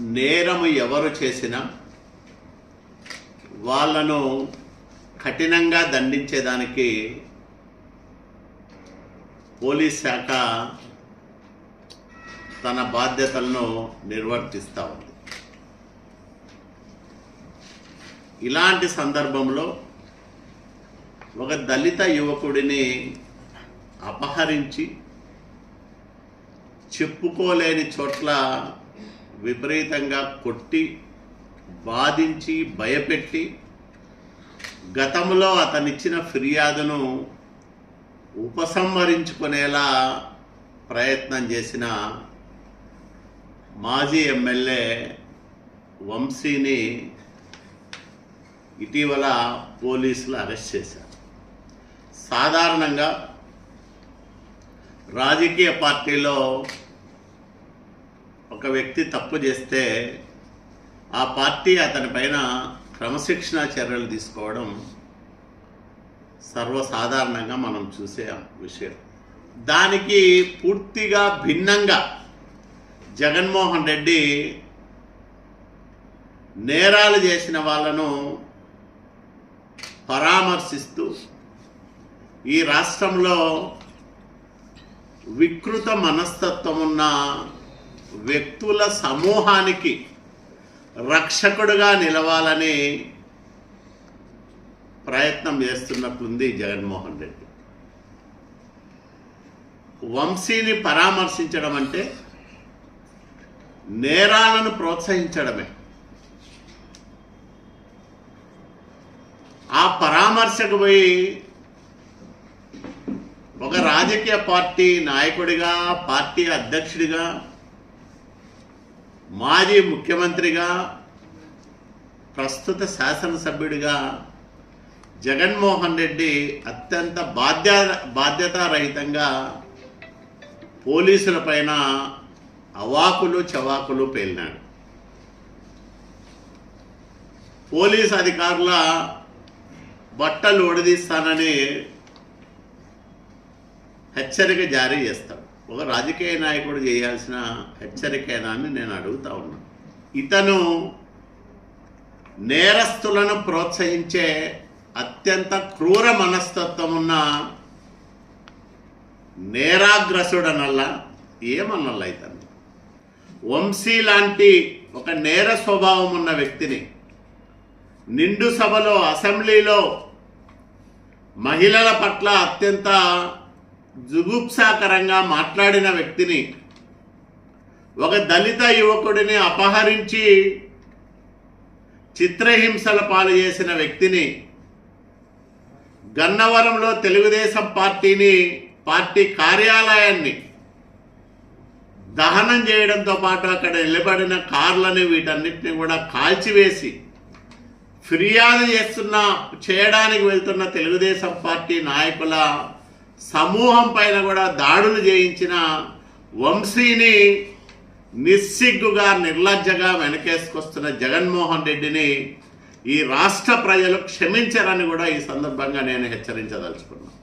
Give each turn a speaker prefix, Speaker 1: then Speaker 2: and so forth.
Speaker 1: నేరము ఎవరు చేసినా వాళ్ళను కఠినంగా దండించేదానికి పోలీస్ శాఖ తన బాధ్యతలను నిర్వర్తిస్తూ ఉంది. ఇలాంటి సందర్భంలో ఒక దళిత యువకుడిని అపహరించి చెప్పుకోలేని చోట్ల విపరీతంగా కొట్టి బాధించి భయపెట్టి గతంలో అతనిచ్చిన ఫిర్యాదును ఉపసంహరించుకునేలా ప్రయత్నం చేసిన మాజీ ఎమ్మెల్యే వంశీని ఇటీవల పోలీసులు అరెస్ట్ చేశారు. సాధారణంగా రాజకీయ పార్టీలో ఒక వ్యక్తి తప్పు చేస్తే ఆ పార్టీ అతని పైన క్రమశిక్షణ చర్యలు తీసుకోవడం సర్వసాధారణంగా మనం చూసే విషయం. దానికి పూర్తిగా భిన్నంగా జగన్మోహన్ రెడ్డి నేరాలు చేసిన వాళ్ళను పరామర్శిస్తూ ఈ రాష్ట్రంలో వికృత మనస్తత్వం ఉన్న వ్యక్తుల సమూహానికి రక్షకుడుగా నిలవాలని ప్రయత్నం చేస్తున్నట్లుంది జగన్మోహన్ రెడ్డి. వంశీని పరామర్శించడం అంటే నేరాలను ప్రోత్సహించడమే. ఆ పరామర్శకు పోయి ఒక రాజకీయ పార్టీ నాయకుడిగా పార్టీ అధ్యక్షుడిగా మాజీ ముఖ్యమంత్రిగా ప్రస్తుత శాసనసభ్యుడిగా జగన్మోహన్ రెడ్డి అత్యంత బాధ్య బాధ్యతారహితంగా పోలీసుల పైన అవాకులు చవాకులు పేలినాడు. పోలీస్ అధికారుల బట్టలు ఒడిదీస్తానని హెచ్చరిక జారీ చేస్తాడు. ఒక రాజకీయ నాయకుడు చేయాల్సిన హెచ్చరికైనా అని నేను అడుగుతా ఉన్నా. ఇతను నేరస్తులను ప్రోత్సహించే అత్యంత క్రూర మనస్తత్వం ఉన్న నేరాగ్రసుడనల్లా ఏమన్నల్లా ఇతను? వంశీ లాంటి ఒక నేర స్వభావం ఉన్న వ్యక్తిని నిండు సభలో అసెంబ్లీలో మహిళల పట్ల అత్యంత జుగుప్సాకరంగా మాట్లాడిన వ్యక్తిని ఒక దళిత యువకుడిని అపహరించి చిత్రహింసల పాలు చేసిన వ్యక్తిని గన్నవరంలో తెలుగుదేశం పార్టీని పార్టీ కార్యాలయాన్ని దహనం చేయడంతో పాటు అక్కడ నిలబడిన కార్లని వీటన్నిటిని కూడా కాల్చివేసి ఫిర్యాదు చేస్తున్న చేయడానికి వెళ్తున్న తెలుగుదేశం పార్టీ నాయకుల సమూహం పైన కూడా దాడులు చేయించిన వంశీని నిస్సిగ్గుగా నిర్లజ్జగా వెనకేసుకొస్తున్న జగన్మోహన్ రెడ్డిని ఈ రాష్ట్ర ప్రజలు క్షమించరని కూడా ఈ సందర్భంగా నేను హెచ్చరించదలుచుకున్నాను